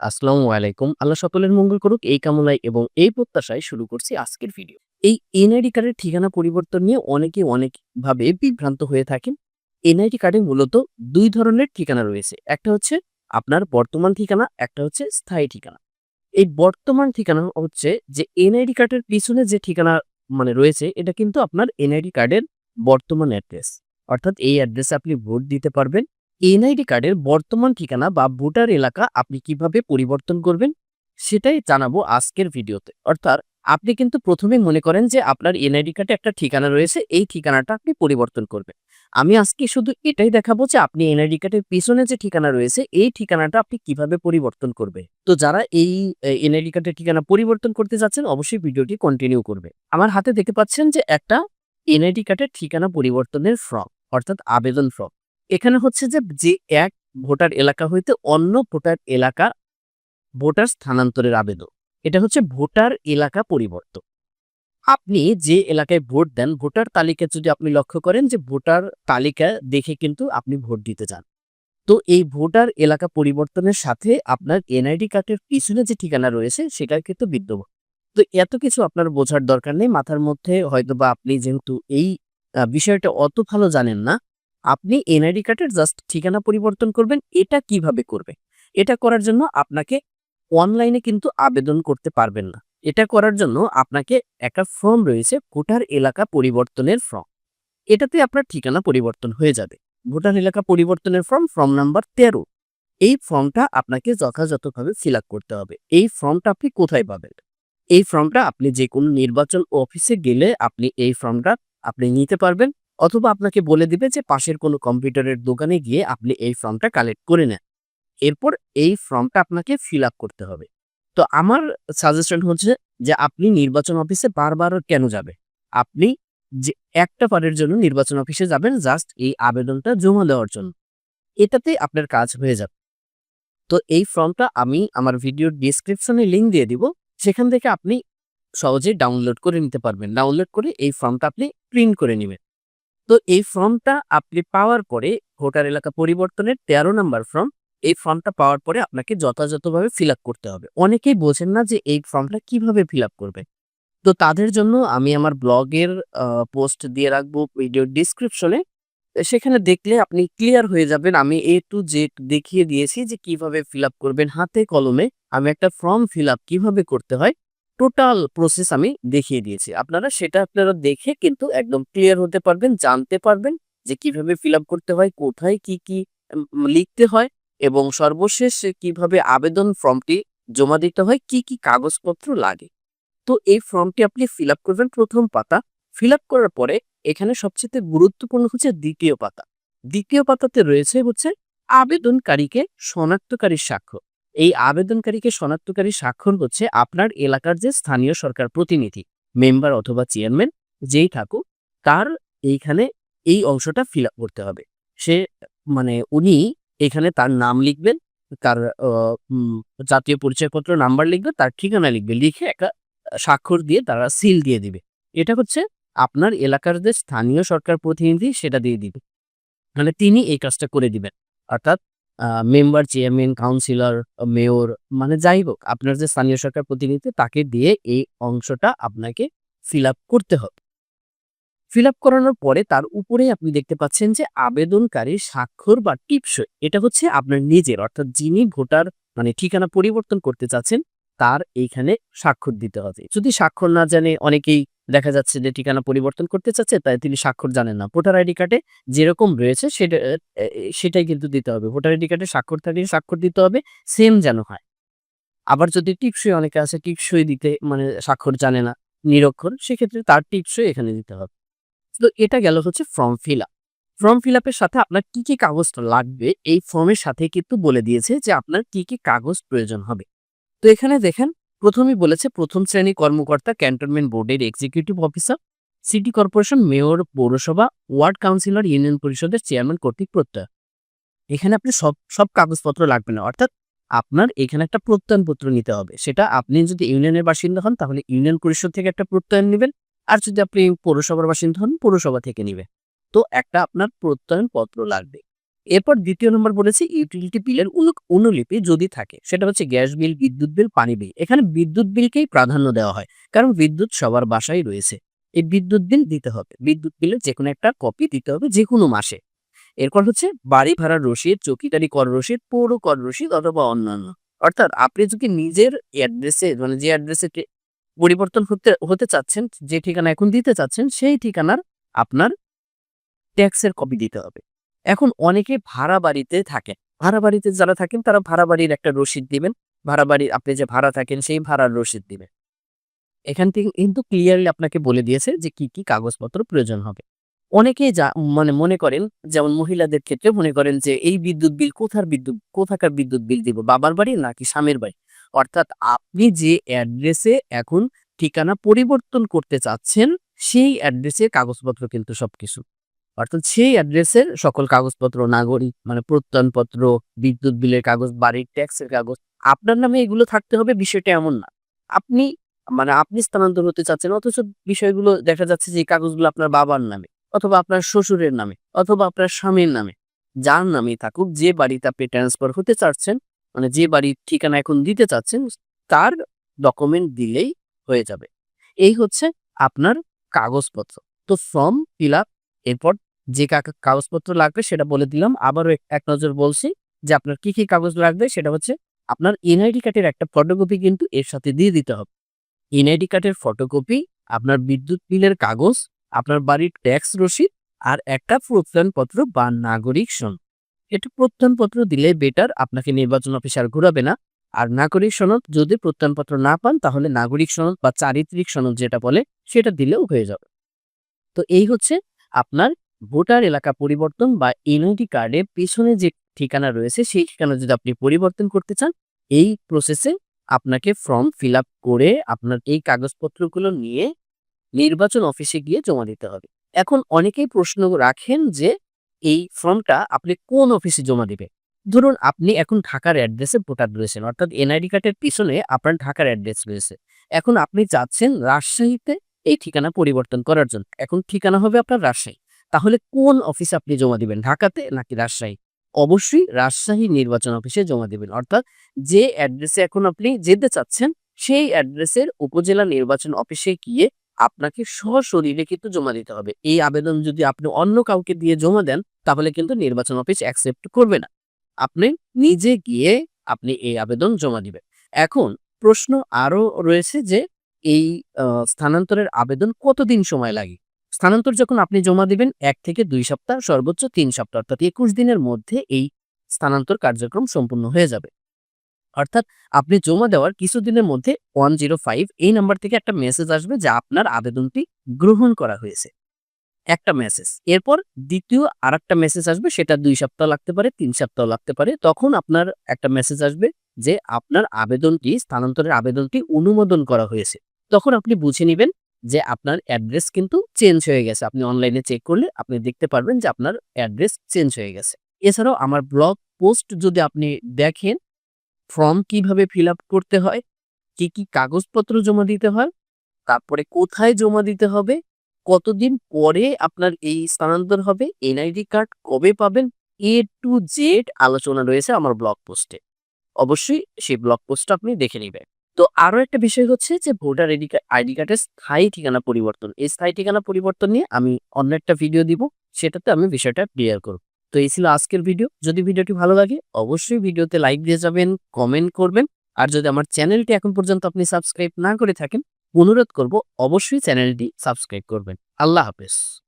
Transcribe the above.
আসসালামু আলাইকুম। আল্লাহ সকলের মঙ্গল করুক এই কামনায় এবং এই প্রত্যাশায় শুরু করছি আজকের ভিডিও। এই এনআইডি কার্ডের ঠিকানা পরিবর্তন নিয়ে অনেকে অনেকভাবে বিভ্রান্ত হয়ে থাকেন। এনআইডি কার্ডে মূলত দুই ধরনের ঠিকানা রয়েছে। একটা হচ্ছে আপনার বর্তমান ঠিকানা, একটা হচ্ছে স্থায়ী ঠিকানা। এই বর্তমান ঠিকানা হচ্ছে যে এনআইডি কার্ডের পিছনে যে ঠিকানা মানে রয়েছে এটা কিন্তু আপনার এনআইডি কার্ডের বর্তমান অ্যাড্রেস। অর্থাৎ এই অ্যাড্রেসে আপনি ভোট দিতে পারবেন। এনআইডি কার্ডের বর্তমান ঠিকানা বা ভোটার এলাকা আপনি কীভাবে পরিবর্তন করবেন সেটাই জানাব আজকের ভিডিওতে। অর্থাৎ আপনি কিন্তু প্রথমে মনে করেন যে আপনার এনআইডি কার্ডে একটা ঠিকানা রয়েছে, এই ঠিকানাটা আপনি পরিবর্তন করবেন। আমি আজকে শুধু এটাই দেখাবো যে আপনি এনআইডি কার্ডের পিছনে যে ঠিকানা রয়েছে এই ঠিকানাটা আপনি কীভাবে পরিবর্তন করবে। তো যারা এই এনআইডি কার্ডের ঠিকানা পরিবর্তন করতে যাচ্ছেন অবশ্যই ভিডিওটি কন্টিনিউ করবে। আমার হাতে দেখতে পাচ্ছেন যে একটা এনআইডি কার্ডের ঠিকানা পরিবর্তনের ফর্ম অর্থাৎ আবেদন ফর্ম। এখানে হচ্ছে যে, যে এক ভোটার এলাকা হইতে অন্য ভোটার এলাকা ভোটার স্থানান্তরের আবেদন। এটা হচ্ছে ভোটার এলাকা পরিবর্তন। আপনি যে এলাকায় ভোট দেন ভোটার তালিকা যদি আপনি লক্ষ্য করেন যে ভোটার তালিকা দেখে কিন্তু আপনি ভোট দিতে যান। তো এই ভোটার এলাকা পরিবর্তনের সাথে আপনার এনআইডি কার্ডের পিছনে যে ঠিকানা রয়েছে সেটা কিন্তু বিদ্যমান। তো এত কিছু আপনার বোঝার দরকার নেই। মাথার মধ্যে হয়তোবা আপনি যেহেতু এই বিষয়টা অত ভালো জানেন না, আপনি এনআইডি কার্ডের জাস্ট ঠিকানা পরিবর্তন করবেন। এটা কীভাবে করবে? এটা করার জন্য আপনাকে অনলাইনে কিন্তু আবেদন করতে পারবেন না। এটা করার জন্য আপনাকে একটা ফর্ম রয়েছে ভোটার এলাকা পরিবর্তনের ফর্ম। এটাতে আপনার ঠিকানা পরিবর্তন হয়ে যাবে। ভোটার এলাকা পরিবর্তনের ফর্ম, ফর্ম নাম্বার ১৩ এই ফর্মটা আপনাকে যথাযথভাবে ফিল করতে হবে। এই ফর্মটা আপনি কোথায় পাবেন? এই ফর্মটা আপনি যেকোনো নির্বাচন অফিসে গেলে আপনি এই ফর্মটা আপনি নিতে পারবেন অথবা আপনাকে বলে দিবে যে পাশের কোনো কম্পিউটারের দোকানে গিয়ে আপনি এই ফর্মটা কালেক্ট করে নেন। এরপর এই ফর্মটা আপনাকে ফিল আপ করতে হবে। তো আমার সাজেশন হচ্ছে যে আপনি নির্বাচন অফিসে বারবার কেন যাবে আপনি যে একটা পারের জন্য নির্বাচন অফিসে যাবেন জাস্ট এই আবেদনটা জমা দেওয়ার জন্য। এটাতেই আপনার কাজ হয়ে যাবে। তো এই ফর্মটা আমি আমার ভিডিওর ডেসক্রিপশনে লিংক দিয়ে দিব। সেখান থেকে আপনি সহজে ডাউনলোড করে নিতে পারবেন। ডাউনলোড করে এই ফর্মটা আপনি প্রিন্ট করে নিবেন। তো এই ফর্মটা আপনি পাওয়ার পরে ভোটার এলাকা পরিবর্তনের ১৩ নাম্বার ফর্ম, এই ফর্মটা পাওয়ার পরে আপনাকে যথাযথভাবে ফিল করতে হবে। অনেকেই বোঝেন না যে এই ফর্মটা কীভাবে ফিল করবে। তো তাদের জন্য আমি আমার ব্লগের পোস্ট দিয়ে রাখব ভিডিওর ডেসক্রিপশনে। সেখানে দেখলে আপনি ক্লিয়ার হয়ে যাবেন। আমি এ টু জেড দেখিয়ে দিয়েছি যে কীভাবে ফিল করবেন হাতে কলমে। আমি একটা ফর্ম ফিল কীভাবে করতে হয় টোটাল প্রসেস আমি দেখিয়ে দিয়েছি। আপনারা সেটা আপনারা দেখে কিন্তু একদম ক্লিয়ার হতে পারবেন, জানতে পারবেন যে কীভাবে ফিল করতে হয়, কোথায় কি, কি লিখতে হয় এবং সর্বশেষ কীভাবে আবেদন ফর্মটি জমা দিতে হয়, কি, কি কাগজপত্র লাগে। তো এই ফর্মটি আপনি ফিল করবেন প্রথম পাতা। ফিল করার পরে এখানে সবচেয়ে গুরুত্বপূর্ণ হচ্ছে দ্বিতীয় পাতা। দ্বিতীয় পাতাতে রয়েছে হচ্ছে আবেদনকারীকে শনাক্তকারী স্বাক্ষর। এই আবেদনকারীকে শনাক্তকারী স্বাক্ষর হচ্ছে আপনার এলাকার যে স্থানীয় সরকার প্রতিনিধি, মেম্বার অথবা চেয়ারম্যান যেই থাকুক তার এইখানে এই অংশটা ফিল করতে হবে। সে মানে উনি এখানে তার নাম লিখবেন, তার জাতীয় পরিচয়পত্র নাম্বার লিখবে, তার ঠিকানা লিখবে। লিখে একটা স্বাক্ষর দিয়ে তারা সিল দিয়ে দিবে। এটা হচ্ছে আপনার এলাকার যে স্থানীয় সরকার প্রতিনিধি সেটা দিয়ে দিবে। মানে তিনি এই কাজটা করে দিবেন। অর্থাৎ মেম্বার, চেয়ারম্যান, কাউন্সিলর, মেয়র মানে যাই হোক আপনার যে স্থানীয় সরকার প্রতিনিধি তাকে দিয়ে এই অংশটা আপনাকে ফিল করতে হবে। ফিল করানোর পরে তার উপরেই আপনি দেখতে পাচ্ছেন যে আবেদনকারীর স্বাক্ষর বা টিপসই। এটা হচ্ছে আপনার নিজের অর্থাৎ যিনি ভোটার মানে ঠিকানা পরিবর্তন করতে চাচ্ছেন তার এইখানে স্বাক্ষর দিতে হবে। যদি স্বাক্ষর না জানে অনেকেই দেখা যাচ্ছে যে ঠিকানা পরিবর্তন করতে চাচ্ছে তাই তিনি স্বাক্ষর জানেন না। ভোটার আইডি কার্ডে যেরকম রয়েছে সেটা সেটাই কিন্তু দিতে হবে। ভোটার আইডি কার্ডে স্বাক্ষর থাকলে স্বাক্ষর দিতে হবে, সেম যেন হয়। আবার যদি টিপসই অনেকে আছে টিপসই দিতে মানে স্বাক্ষর জানে না, নিরক্ষর সেক্ষেত্রে তার টিপসই এখানে দিতে হবে। তো এটা গেল হচ্ছে form fill up. Form fill আপের সাথে আপনার কি, কি কাগজ লাগবে এই ফর্মের সাথে কিন্তু বলে দিয়েছে যে আপনার কি, কি কাগজ প্রয়োজন হবে। তো এখানে দেখেন ১ম এই বলেছে ১ম শ্রেণি কর্মকর্তা ক্যান্টনমেন্ট বোর্ডের executive officer, city corporation, mayor, পৌরসভা, ওয়ার্ড কাউন্সিলর, ইউনিয়ন পরিষদের চেয়ারম্যান কর্তৃক প্রত্যয়। এখানে আপনি সব, সব কাগজপত্র লাগবে না। অর্থাৎ আপনার এখানে একটা প্রত্যয়নপত্র নিতে হবে। সেটা আপনি যদি ইউনিয়নের বাসিন্দা হন তাহলে ইউনিয়ন পরিষদ থেকে একটা প্রত্যয়ন নিবেন। আর যদি আপনি পৌরসভার বাসিন্দা হন পৌরসভা থেকে নিবে। তো একটা আপনার প্রত্যয়নপত্র লাগবে। এরপর দ্বিতীয় নম্বর বলেছি ইউটিলিটি বিলের অনু- অনুলিপি যদি থাকে, সেটা হচ্ছে গ্যাস বিল বিদ্যুৎ বিল পানি বিল এখানে বিদ্যুৎ বিলকেই প্রাধান্য দেওয়া হয়, কারণ বিদ্যুৎ সবার বাসায় রয়েছে। এই বিদ্যুৎ বিল দিতে হবে। বিদ্যুৎ বিলের যে কোনো একটা কপি দিতে হবে যে কোনো মাসে। এরপর হচ্ছে বাড়ি ভাড়ার রসিদ, চৌকিদারি কর রসিদ, পৌর কর রসিদ অথবা অন্যান্য। অর্থাৎ আপনি যদি নিজের অ্যাড্রেসে মানে যে অ্যাড্রেসে পরিবর্তন হতে হতে চাচ্ছেন, যে ঠিকানা এখন দিতে চাচ্ছেন, সেই ঠিকানার আপনার ট্যাক্সের কপি দিতে হবে। এখন অনেকে ভাড়া বাড়িতে থাকেন। ভাড়া বাড়িতে যারা থাকেন, তারা ভাড়া বাড়ির একটা রসিদ দিবেন। ভাড়া বাড়ির আপনি যে ভাড়া থাকেন, সেই ভাড়ার রসিদ দিবেন। এখান থেকে কিন্তু ক্লিয়ারলি আপনাকে বলে দিয়েছে যে কি কি কাগজপত্র প্রয়োজন হবে। অনেকেই যা মানে মনে করেন, যেমন মহিলাদের ক্ষেত্রে মনে করেন যে এই বিদ্যুৎ বিল কোথার বিদ্যুৎ, কোথাকার বিদ্যুৎ বিল দিব? বাবার বাড়ি নাকি স্বামীর বাড়ি? অর্থাৎ আপনি যে অ্যাড্রেসে এখন ঠিকানা পরিবর্তন করতে চাচ্ছেন, সেই অ্যাড্রেসের কাগজপত্র কিন্তু সবকিছু। অর্থাৎ সেই অ্যাড্রেসের সকল কাগজপত্র, নাগরিক মানে প্রত্যয়নপত্র, বিদ্যুৎ বিলের কাগজ, বাড়ির ট্যাক্সের কাগজ, আপনার নামে এগুলো থাকতে হবে, বিষয়টা এমন না। আপনি মানে আপনি স্থানান্তর হতে চাচ্ছেন, অথচ বিষয়গুলো দেখা যাচ্ছে যে কাগজগুলো আপনার বাবার নামে, অথবা আপনার শ্বশুরের নামে, অথবা আপনার স্বামীর নামে, যার নামে থাকুক, যে বাড়িতে আপনি ট্রান্সফার হতে চাচ্ছেন মানে যে বাড়ির ঠিকানা এখন দিতে চাচ্ছেন, তার ডকুমেন্ট দিলেই হয়ে যাবে। এই হচ্ছে আপনার কাগজপত্র। তো ফর্ম ফিল আপ এরপর যে কাগজপত্র লাগবে সেটা বলে দিলাম। আবারও এক নজর বলছি যে আপনার কি কি কাগজ লাগবে সেটা হচ্ছে আপনার এনআইডি কার্ডের একটা ফটোকপি কিন্তু এর সাথে দিয়ে দিতে হবে। এনআইডি কার্ডের ফটোকপি আপনার বিদ্যুৎ বিলের কাগজ, আপনার বাড়ির ট্যাক্স রসিদ আর একটা প্রত্যয়নপত্র বা নাগরিক সনদ এটা প্রত্যয়নপত্র দিলে বেটার আপনাকে নির্বাচন অফিসার ঘুরাবে না। আর নাগরিক সনদ যদি প্রত্যয়নপত্র না পান তাহলে নাগরিক সনদ বা চারিত্রিক সনদ যেটা বলে সেটা দিলেও হয়ে যাবে। তো এই হচ্ছে আপনার ভোটার এলাকা পরিবর্তন বা এনআইডি কার্ডের পেছনে যে ঠিকানা রয়েছে সেই ঠিকানা যদি আপনি পরিবর্তন করতে চান, এই প্রসেসে আপনাকে ফর্ম ফিল করে আপনার এই কাগজপত্রগুলো নিয়ে নির্বাচন অফিসে গিয়ে জমা দিতে হবে। এখন অনেকেই প্রশ্ন রাখেন যে, এই ফর্মটা আপনি কোন অফিসে জমা দিবে ধরুন আপনি এখন ঢাকার অ্যাড্রেসে ভোটার রয়েছেন, অর্থাৎ এনআইডি কার্ডের পিছনে আপনার ঢাকার অ্যাড্রেস রয়েছে। এখন আপনি চাচ্ছেন রাজশাহীতে এই ঠিকানা পরিবর্তন করার জন্য। এখন ঠিকানা হবে আপনার রাজশাহী। তাহলে কোন অফিসে আপনি জমা দিবেন? ঢাকাতে নাকি রাজশাহী? অবশ্যই রাজশাহী নির্বাচন অফিসে জমা দিবেন। অর্থাৎ যে অ্যাড্রেসে এখন আপনি যেতে চাচ্ছেন, সেই অ্যাড্রেসের উপজেলা নির্বাচন অফিসে গিয়ে আপনাকে সশরীরে কিন্তু জমা দিতে হবে। এই আবেদন যদি আপনি অন্য কাউকে দিয়ে জমা দেন, তাহলে কিন্তু নির্বাচন অফিস অ্যাকসেপ্ট করবে না। আপনি নিজে গিয়ে আপনি এই আবেদন জমা দিবেন। এখন প্রশ্ন আরও রয়েছে যে, এই স্থানান্তরের আবেদন কতদিন সময় লাগে? স্থানান্তর যখন আপনি জমা দিবেন, এক থেকে দুই সপ্তাহ, সর্বোচ্চ তিন সপ্তাহ, অর্থাৎ একুশ দিনের মধ্যে এই স্থানান্তর কার্যক্রম সম্পূর্ণ হয়ে যাবে। অর্থাৎ আপনি জমা দেওয়ার কিছুদিনের মধ্যে ওয়ান জিরো ফাইভ এই নাম্বার থেকে একটা মেসেজ আসবে যে আপনার আবেদনটি গ্রহণ করা হয়েছে। একটা মেসেজ। এরপর দ্বিতীয় আর একটা মেসেজ আসবে, সেটা দুই সপ্তাহ লাগতে পারে, তিন সপ্তাহ লাগতে পারে। তখন আপনার একটা মেসেজ আসবে যে আপনার আবেদনটি, স্থানান্তরের আবেদনটি অনুমোদন করা হয়েছে। তখন আপনি বুঝে নেবেন যে আপনার অ্যাড্রেস কিন্তু চেঞ্জ হয়ে গেছে। আপনি অনলাইনে চেক করলে আপনি দেখতে পারবেন যে আপনার অ্যাড্রেস চেঞ্জ হয়ে গেছে। এছাড়াও আমার ব্লগ পোস্ট যদি আপনি দেখেন, ফর্ম কীভাবে ফিল করতে হয়, কি কি কাগজপত্র জমা দিতে হয়, তারপরে কোথায় জমা দিতে হবে, কতদিন পরে আপনার এই স্থানান্তর হবে, এনআইডি কার্ড কবে পাবেন, এ টু জেড আলোচনা রয়েছে আমার ব্লগ পোস্টে। অবশ্যই সেই ব্লগ পোস্ট আপনি দেখে নেবেন। তো আরও একটা বিষয় হচ্ছে যে, ভোটার আইডি আইডি কার্ডের স্থায়ী ঠিকানা পরিবর্তন। এই স্থায়ী ঠিকানা পরিবর্তন নিয়ে আমি অন্য একটা ভিডিও দিব, সেটাতে আমি বিষয়টা ক্লিয়ার করব। তো এই ছিল আজকের ভিডিও। যদি ভিডিওটি ভালো লাগে, অবশ্যই ভিডিওতে লাইক দিয়ে যাবেন, কমেন্ট করবেন। আর যদি আমার চ্যানেলটি এখন পর্যন্ত আপনি সাবস্ক্রাইব না করে থাকেন, অনুরোধ করব অবশ্যই চ্যানেলটি সাবস্ক্রাইব করবেন। আল্লাহ হাফেজ।